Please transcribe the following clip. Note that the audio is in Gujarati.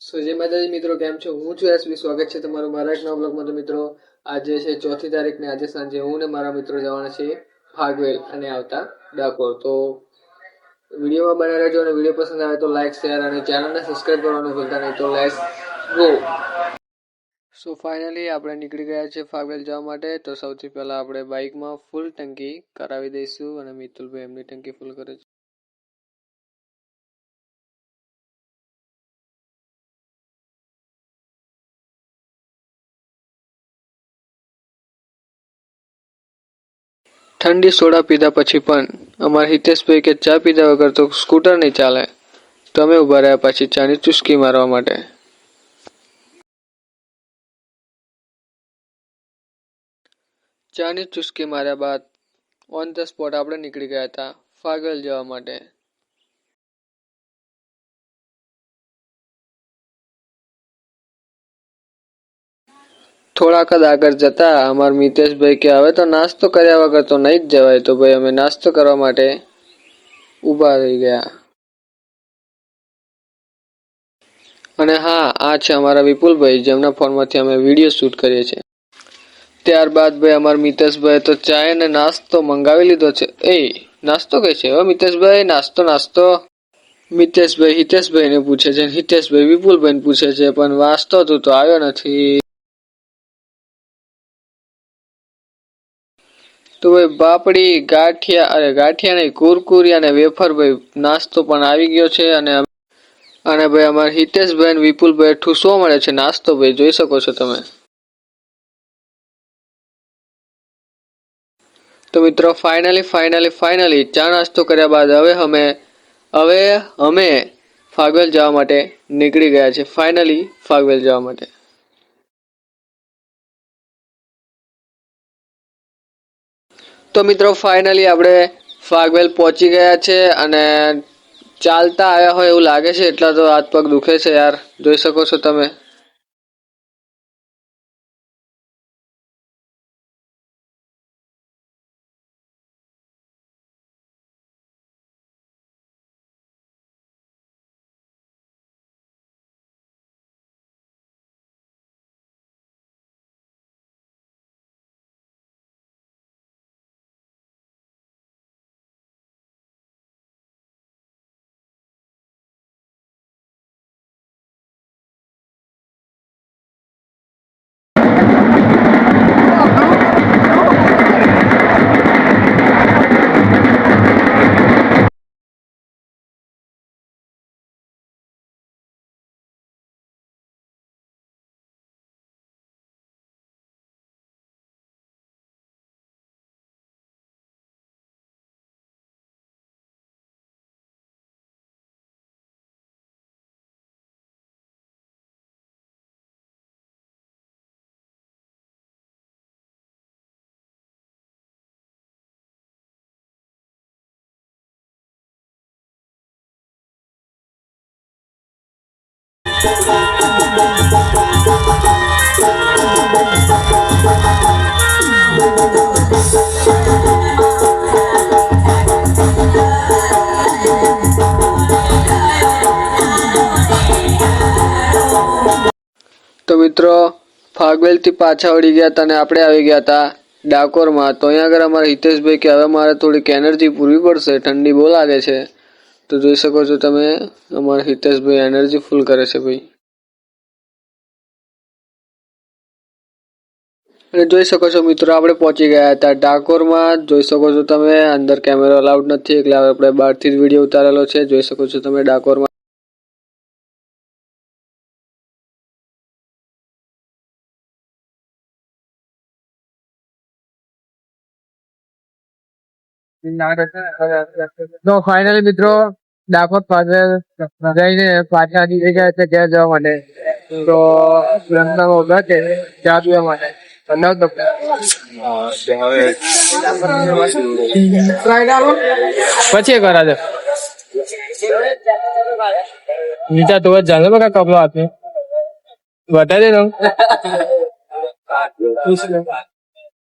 સો જય માતાજી મિત્રો, કેમ છો? હું છું એસબી સ્વાગત છે તમારું મારા નવા બ્લોગમાં તો મિત્રો, આજે છે ચોથી તારીખને આજે સાંજે હું ને મારા મિત્રો જવાના છીએ ફાગવેલ અને આવતા ડાકોર. તો વિડીયોમાં બને રહેજો અને વીડિયો પસંદ આવે તો લાઈક શેર અને ચેનલને સબસ્ક્રાઈબ કરવાનું ભૂલતા નહીં. તો લેટ્સ ગો સો ફાઇનલી આપણે નીકળી ગયા છે ફાગવેલ જવા માટે. તો સૌથી પહેલાં આપણે બાઇકમાં ફૂલ ટંકી કરાવી દઈશું અને મિતુલભાઈ એમની ટંકી ફૂલ કરે છે. ઠંડી સોડા પીધા પછી પણ અમારા હિતેશભાઈ કે ચા પીધા વગર તો સ્કૂટર નહીં ચાલે. તો અમે ઊભા રહ્યા પછી ચાની ચુસ્કી મારવા માટે. ચાની ચુસ્કી માર્યા બાદ ઓન ધ સ્પોટ આપણે નીકળી ગયા હતા ફાગલ જવા માટે. થોડાક જ આગળ જતા અમાર મિતેશભાઈ કે, હવે તો નાસ્તો કર્યા વગર તો નહીં જ જવાય. તો ભાઈ અમે નાસ્તો કરવા માટે ઊભા રહી ગયા. અને હા, આ છે અમારા વિપુલભાઈ, જેમના ફોનમાંથી અમે વીડિયો શૂટ કરીએ છીએ. ત્યારબાદ ભાઈ અમારા મિતેશભાઈ તો ચાય અને નાસ્તો મંગાવી લીધો છે. એ, નાસ્તો કઈ છે? હવે મિતેશભાઈ, નાસ્તો નાસ્તો. મિતેશભાઈ, હિતેશભાઈને પૂછે છે. હિતેશભાઈ વિપુલભાઈને પૂછે છે, પણ વાંચતો તું તો આવ્યો નથી. તો ભાઈ બાપડી, ગાંઠિયા અરે ગાંઠિયા નહીં, કુરકુરી અને વેફર ભાઈ નાસ્તો પણ આવી ગયો છે અને અને ભાઈ અમારા હિતેશભાઈ અને વિપુલભાઈ ઠૂસો મળે છે નાસ્તો ભાઈ, જોઈ શકો છો તમે. તો મિત્રો ફાઇનલી ફાઇનલી ફાઇનલી ચા નાસ્તો કર્યા બાદ હવે અમે હવે અમે ફાગવેલ જવા માટે નીકળી ગયા છે. ફાઇનલી ફાગવેલ જવા માટે. તો મિત્રો ફાઇનલી આપણે ફાગવેલ પહોંચી ગયા છે અને ચાલતા આવ્યા હોય એવું લાગે છે, એટલા તો હાથ પગ દુખે છે યાર. જોઈ શકો છો તમે. તો મિત્રો, ફાગવેલથી પાછા વળી ગયા હતા અને આપણે આવી ગયા હતા ડાકોરમાં. તો અહીંયા આગળ અમારા હિતેશભાઈ કે હવે મારે થોડીક એનર્જી પૂરવી પડશે, ઠંડી બહુ લાગે છે. તો જોઈ શકો છો તમે, અમારા હિતેશભાઈ એનર્જી ફૂલ કરે છે ભાઈ. અને જોઈ શકો છો મિત્રો, આપણે પહોંચી ગયા હતા ડાકોરમાં. જોઈ શકો છો તમે, અંદર કેમેરો અલાઉડ નથી, એટલે આપણે બહારથી જ વીડિયો ઉતારેલો છે. જોઈ શકો છો તમે ડાકોરમાં તો ફાઇનલી મિત્રો દાહોદ પાસે જઈને પાછા આવી ગયા છે ઘેર જવા માટે. તો રસ્તામાં ઊભા છે ચા પીવા માટે. પછી કરાજો દે નીચા તો જાણે બકા કપડો આપે બતા દે